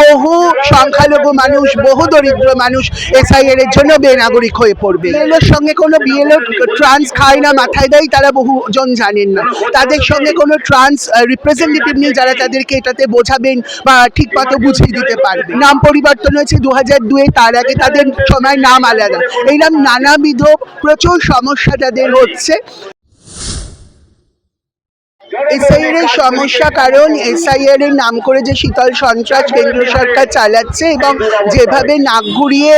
বহু সংখ্যালঘু মানুষ, বহু দরিদ্র মানুষ এসআইআর এর জন্য বেনাগরিক হয়ে পড়বে। বিএলওর সঙ্গে কোনো বিএলও ট্রান্স খায় না, মাথায় দেয়, তারা বহুজন জানেন না। তাদের সঙ্গে কোনো ট্রান্স রিপ্রেজেন্টেটিভ নেই, যারা তাদেরকে এটাতে বোঝাবেন বা ঠিক মতো বুঝিয়ে দিতে পারবে নাম পরিবর্তন হয়েছে দু হাজার দুয়ে তার আগে তাদের সময় নাম আলাদা। এইরকম নানাবিধ প্রচুর সমস্যা তাদের হচ্ছে। এসআইআর এর সমস্যা কারণ এসআইআর এর নাম করে যে শীতল সন্ত্রাস কেন্দ্র সরকার চালাচ্ছে এবং যেভাবে নাক ঘুরিয়ে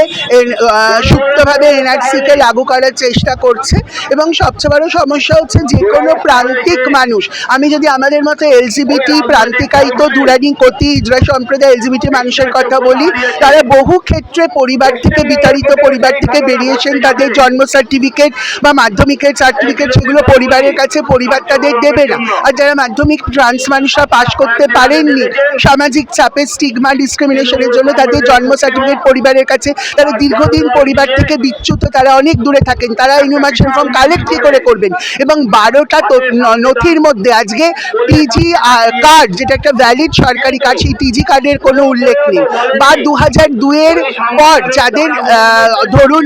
সুপ্তভাবে এনআরসি কে লাগু করার চেষ্টা করছে এবং সবচেয়ে বড় সমস্যা হচ্ছে যে কোনো প্রান্তিক মানুষ, আমি যদি আমাদের মতো এলজিবিটি প্রান্তিকায়িত দুরানি কতি ইজরা সম্প্রদায় এলজিবিটি মানুষের কথা বলি, তারা বহু ক্ষেত্রে পরিবার থেকে, বিতাড়িত পরিবার থেকে বেরিয়েছেন, তাদের জন্ম সার্টিফিকেট বা মাধ্যমিকের সার্টিফিকেট সেগুলো পরিবারের কাছে, পরিবার তাদের দেবে না। আর যারা মাধ্যমিক ট্রান্স মানুষরা পাশ করতে পারেননি। সামাজিক চাপে স্টিগমা ডিসক্রিমিনেশনের জন্য তাদের জন্ম সার্টিফিকেট পরিবারের কাছে, তারা দীর্ঘদিন পরিবার থেকে বিচ্যুত, তারা অনেক দূরে থাকেন, তারা ইনফরমেশন ফর্ম কালেক্ট কী করে করবেন। এবং বারোটা নথির মধ্যে আজকে পিজি কার্ড যেটা একটা ভ্যালিড সরকারি কার্ড সেই টিজি কার্ডের কোনো উল্লেখ নেই। বা দু হাজার দুয়ের পর যাদের ধরুন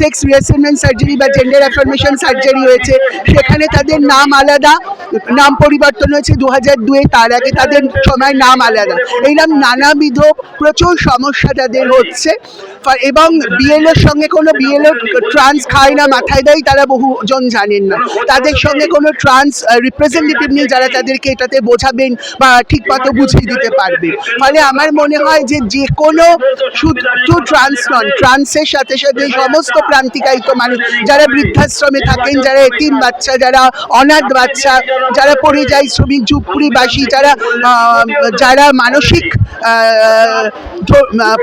সেক্স রিয়াসেনমেন্ট সার্জারি বা জেন্ডার অ্যাফার্মেশন সার্জারি হয়েছে, সেখানে তাদের নাম আলাদা নাম পরিবর্তন হয়েছে দু হাজার দুয়ে, তার আগে তাদের সময় নাম আলাদা। এইরকম নানাবিধ প্রচুর সমস্যা তাদের হচ্ছে। এবং বিএলওর সঙ্গে কোনো বিএলও ট্রান্স খায় না, মাথায় দেয়, তারা বহুজন জানেন না। তাদের সঙ্গে কোনো ট্রান্স রিপ্রেজেন্টেটিভ নেই, যারা তাদেরকে এটাতে বোঝাবেন বা ঠিক মতো বুঝিয়ে দিতে পারবে। ফলে আমার মনে হয় যে যে কোনো শুধু ট্রান্স নন ট্রান্সের সাথে সাথে সমস্ত প্রান্তিকায়িত মানুষ, যারা বৃদ্ধাশ্রমে থাকেন, যারা এতিম বাচ্চা, যারা অনাথ বাচ্চা যারা পরিযায়ী শ্রমিক ঝুপড়িবাসী যারা যারা মানসিক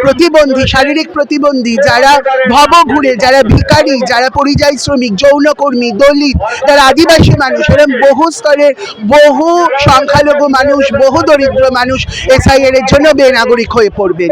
প্রতিবন্ধী, শারীরিক প্রতিবন্ধী, যারা ভবঘুরে যারা ভিখারি, যারা পরিযায়ী শ্রমিক, যৌনকর্মী, দলিত, যারা আদিবাসী মানুষ এরকম বহু স্তরের বহু সংখ্যালঘু মানুষ, বহু দরিদ্র মানুষ এসআইআর এর জন্য বেনাগরিক হয়ে পড়বেন।